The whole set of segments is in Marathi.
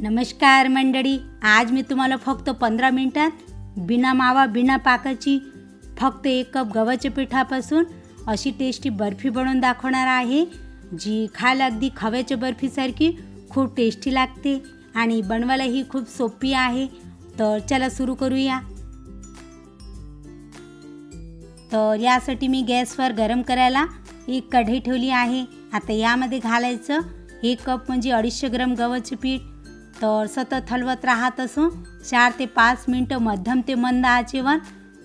नमस्कार मंडळी आज मी तुम्हाला फक्त पंधरा मिनटात बिना मावा बिना पाकाची फक्त एक कप गव्हाच्या पिठापासून अशी टेस्टी बर्फी बनवून दाखवणार आहे जी खायला अगदी खव्याच्या बर्फीसारखी खूप टेस्टी लागते आणि बनवायलाही खूप सोपी आहे. तर चला सुरू करूया. तर यासाठी मी गॅसवर गरम करायला एक कढई ठेवली आहे. आता यामध्ये घालायचं एक कप म्हणजे अडीचशे ग्रॅम गव्हाचे पीठ तर सतत हलवत राहत असून चार ते पाच मिनटं मध्यम ते मंद आचेवर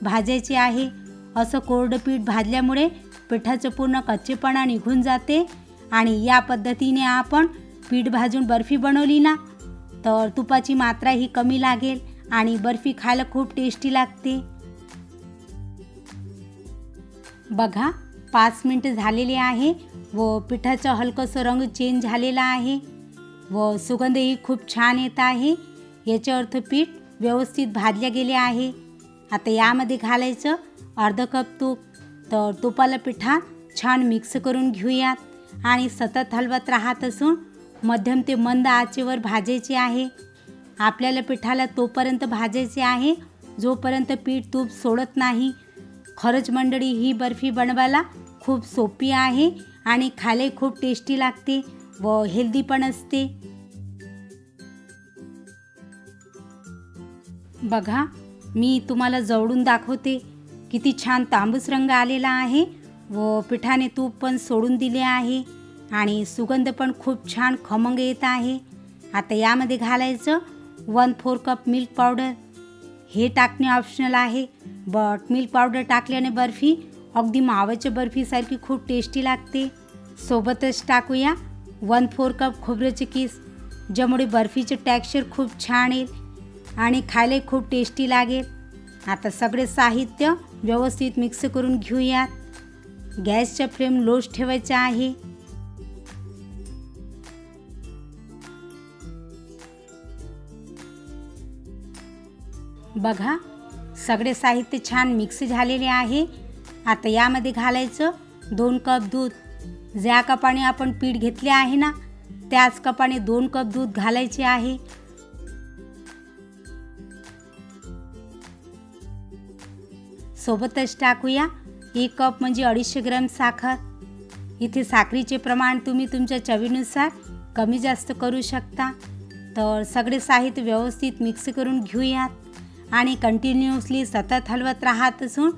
भाजायचे आहे. असं कोरडं पीठ भाजल्यामुळे पिठाचं पूर्ण कच्चेपणा निघून जाते आणि या पद्धतीने आपण पीठ भाजून बर्फी बनवली ना तर तुपाची मात्रा ही कमी लागेल आणि बर्फी खायला खूप टेस्टी लागते. बघा पाच मिनटं झालेले आहे व पिठाचं हलकंसं रंग चेंज झालेला आहे. व सुगंधही खूप छान येत आहे. याचे अर्थ पीठ व्यवस्थित भाजले गेले आहे. आता यामध्ये घालायचं अर्ध कप तूप. तर तुपाला पिठात छान मिक्स करून घेऊयात. आणि सतत हलवत राहत असून मध्यम ते मंद आचेवर भाजायचे आहे. आपल्याला पिठाला तोपर्यंत भाजायचे आहे जोपर्यंत पीठ तूप सोडत नाही. खरंच मंडळी ही बर्फी बनवायला खूप सोपी आहे आणि खायला खूप टेस्टी लागते व हेल्दी पण असते. बघा मी तुम्हाला जवळून दाखवते किती छान तांबूस रंग आलेला आहे व पिठाने तूप पण सोडून दिले आहे आणि सुगंध पण खूप छान खमंग येत आहे. आता यामध्ये घालायचं one four cup milk powder. हे टाकणे ऑप्शनल आहे. बट मिल्क पावडर टाकल्याने बर्फी अगदी मावाच्या बर्फीसारखी खूप टेस्टी लागते. सोबतच टाकूया वन फोर कप खोबऱ्याचे किस ज्यामुळे बर्फीचे टॅक्स्चर खूप छान येईल. आणि खायला खूप टेस्टी लागेल. आता सगळे साहित्य व्यवस्थित मिक्स करून घेऊयात. गॅसच्या फ्लेम लोज ठेवायचा आहे. बघा सगळे साहित्य छान मिक्स झालेले आहे. आता यामध्ये घालायचं दोन कप दूध. ज्या कपाने आपण पीठ घेतले आहे ना त्याच कपाने दोन कप दूध घालायचे आहे. सोबतच टाकूया. एक कप म्हणजे अडीचशे ग्रॅम साखर. इथे साखरीचे प्रमाण तुम्ही तुमच्या चवीनुसार कमी जास्त करू शकता. तर सगळे साहित्य व्यवस्थित मिक्स करून घेऊयात. आणि कंटिन्युअसली सतत हलवत राहत असून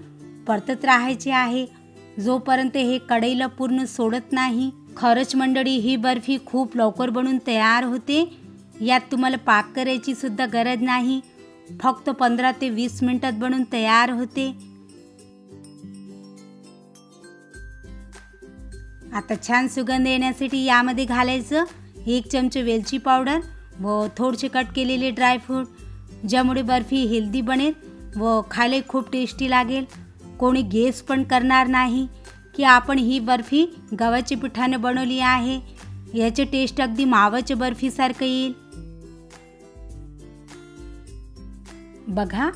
परतत राहायचे आहे. जोपर्यंत हे कढईला पूर्ण सोडत नाही खरंच मंडळी ही बर्फी खूप लवकर बनून तयार होते. यात तुम्हाला पाक करायची सुद्धा गरज नाही. फक्त पंधरा ते वीस मिनटात बनून तयार होते. आता छान सुगंध येण्यासाठी यामध्ये घालायचं एक चमचे वेलची पावडर व थोडेसे कट केलेले ड्रायफ्रूट ज्यामुळे बर्फी हेल्दी बनेल व खायला खूप टेस्टी लागेल. कोणी गेस पण करणार नाही की आपण ही बर्फी गव्हाच्या पिठाने बनवली आहे. याचे टेस्ट अगदी मावाच्या बर्फीसारखं येईल. बघा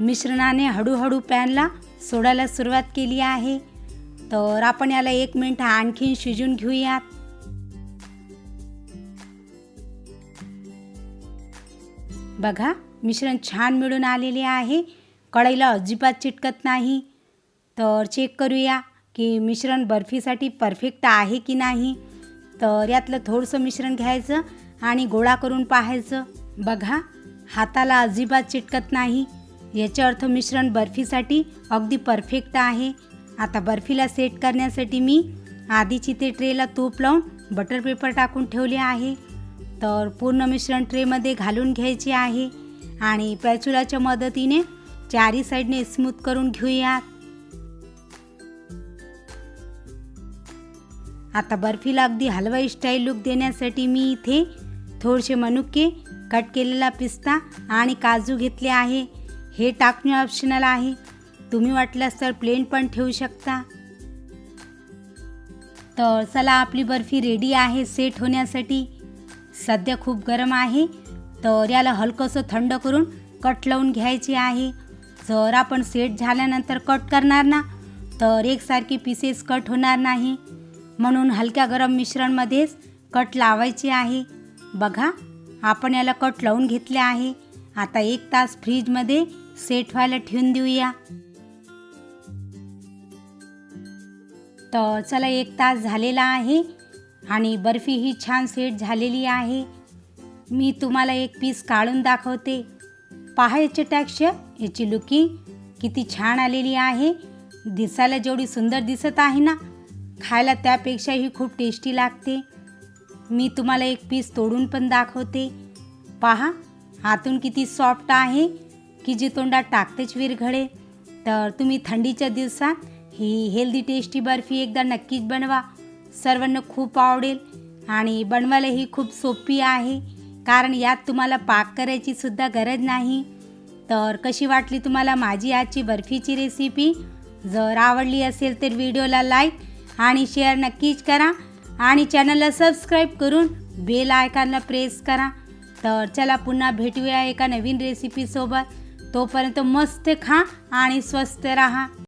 मिश्रणाने हळूहळू पॅनला सोडायला सुरुवात केली आहे. तर आपण याला एक मिनिट आणखीन शिजून घेऊयात. बघा मिश्रण छान मिळून आलेले आहे. कढईला अजिबात चिटकत नाही. तर चेक करूया की मिश्रण बर्फीसाठी परफेक्ट आहे की नाही. तर यातलं थोडंसं मिश्रण घ्यायचं आणि गोळा करून पाहायचं. बघा हाताला अजिबात चिटकत नाही. याचा अर्थ मिश्रण बर्फीसाठी अगदी परफेक्ट आहे. आता बर्फीला सेट करण्यासाठी मी आधीची ते ट्रेला तूप लावून बटर पेपर टाकून ठेवले आहे. तर पूर्ण मिश्रण ट्रेमध्ये घालून घ्यायचे आहे. आणि पॅचुलाच्या मदतीने चारी साईडने स्मूथ करून घेऊयात. आता बर्फीला अगदी हलवाई स्टाईल लुक देण्यासाठी मी इथे थोडेसे मनुके कट केलेला पिस्ता आणि काजू घेतले आहे. हे टाकणे ऑप्शनल आहे. तुम्ही वाटल्यास तर प्लेन पण ठेवू शकता. तर चला आपली बर्फी रेडी आहे सेट होण्यासाठी. सध्या खूप गरम आहे. तर याला हलकंसं थंड करून कट लावून घ्यायचे आहे. जर आपण सेट झाल्यानंतर कट करणार ना तर एकसारखी पीसेस कट होणार नाही. म्हणून हलक्या गरम मिश्रणमध्येच कट लावायचे आहे. बघा आपण याला कट लावून घेतले आहे. आता एक तास फ्रीजमध्ये सेट व्हायला ठेवून देऊया. तर चला एक तास झालेला आहे आणि बर्फी ही छान सेट झालेली आहे. मी तुम्हाला एक पीस काढून दाखवते. पहा याचे टॅक्स्चर याची लुकिंग किती छान आलेली आहे. दिसायला जेवढी सुंदर दिसत आहे ना खायला त्यापेक्षाही खूप टेस्टी लागते. मी तुम्हाला एक पीस तोडून पण दाखवते. पहा आतून किती सॉफ्ट आहे. की जे तोंडात टाकतेच विरघळे. तर तुम्ही थंडीच्या दिवसात ही हेल्दी टेस्टी बर्फी एकदा नक्कीच बनवा. सर्वांना खूप आवडेल आणि बनवायलाही खूप सोपी आहे. कारण यात तुम्हाला पाक करायची सुद्धा गरज नाही. तर कशी वाटली तुम्हाला माझी आजची बर्फीची रेसिपी जर आवडली असेल तर व्हिडिओला लाईक आणि शेअर नक्कीच करा. आणि चॅनलला सबस्क्राईब करून बेल आयकॉनला प्रेस करा. तर चला पुन्हा भेटूया एका नवीन रेसिपीसोबत तोपर्यंत मस्त खा आणि स्वस्त रहा.